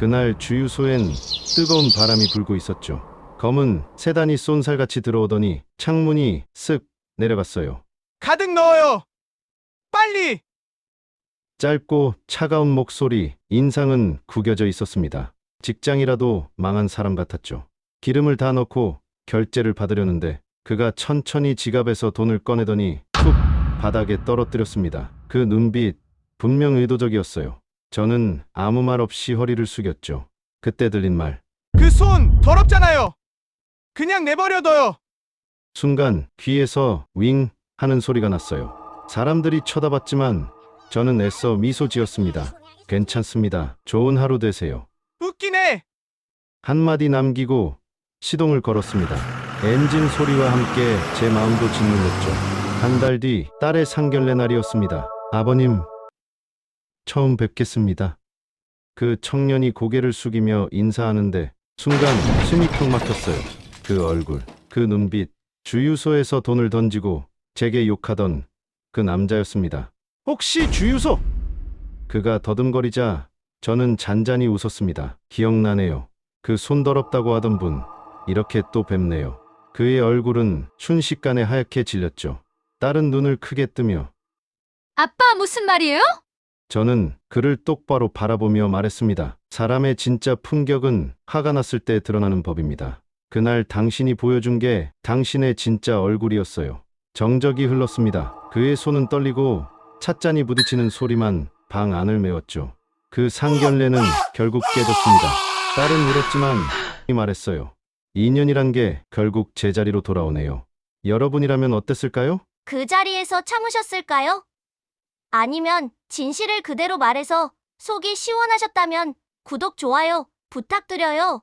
그날 주유소엔 뜨거운 바람이 불고 있었죠. 검은 세단이 쏜살같이 들어오더니 창문이 쓱 내려갔어요. 가득 넣어요. 빨리. 짧고 차가운 목소리, 인상은 구겨져 있었습니다. 직장이라도 망한 사람 같았죠. 기름을 다 넣고 결제를 받으려는데 그가 천천히 지갑에서 돈을 꺼내더니 툭 바닥에 떨어뜨렸습니다. 그 눈빛 분명 의도적이었어요. 저는 아무 말 없이 허리를 숙였죠. 그때 들린 말. 그 손 더럽잖아요. 그냥 내버려둬요. 순간 귀에서 윙 하는 소리가 났어요. 사람들이 쳐다봤지만 저는 애써 미소 지었습니다. 괜찮습니다. 좋은 하루 되세요. 웃기네. 한마디 남기고 시동을 걸었습니다. 엔진 소리와 함께 제 마음도 짓눌렸죠. 한 달 뒤 딸의 상견례 날이었습니다. 아버님, 처음 뵙겠습니다. 그 청년이 고개를 숙이며 인사하는데 순간 숨이 턱 막혔어요. 그 얼굴, 그 눈빛, 주유소에서 돈을 던지고 제게 욕하던 그 남자였습니다. 혹시 주유소? 그가 더듬거리자 저는 잔잔히 웃었습니다. 기억나네요. 그 손 더럽다고 하던 분, 이렇게 또 뵙네요. 그의 얼굴은 순식간에 하얗게 질렸죠. 딸은 눈을 크게 뜨며 아빠 무슨 말이에요? 저는 그를 똑바로 바라보며 말했습니다. 사람의 진짜 품격은 화가 났을 때 드러나는 법입니다. 그날 당신이 보여준 게 당신의 진짜 얼굴이었어요. 정적이 흘렀습니다. 그의 손은 떨리고 찻잔이 부딪히는 소리만 방 안을 메웠죠. 그 상견례는 결국 깨졌습니다. 딸은 울었지만 이 말했어요. 인연이란 게 결국 제자리로 돌아오네요. 여러분이라면 어땠을까요? 그 자리에서 참으셨을까요? 아니면 진실을 그대로 말해서 속이 시원하셨다면 구독, 좋아요 부탁드려요.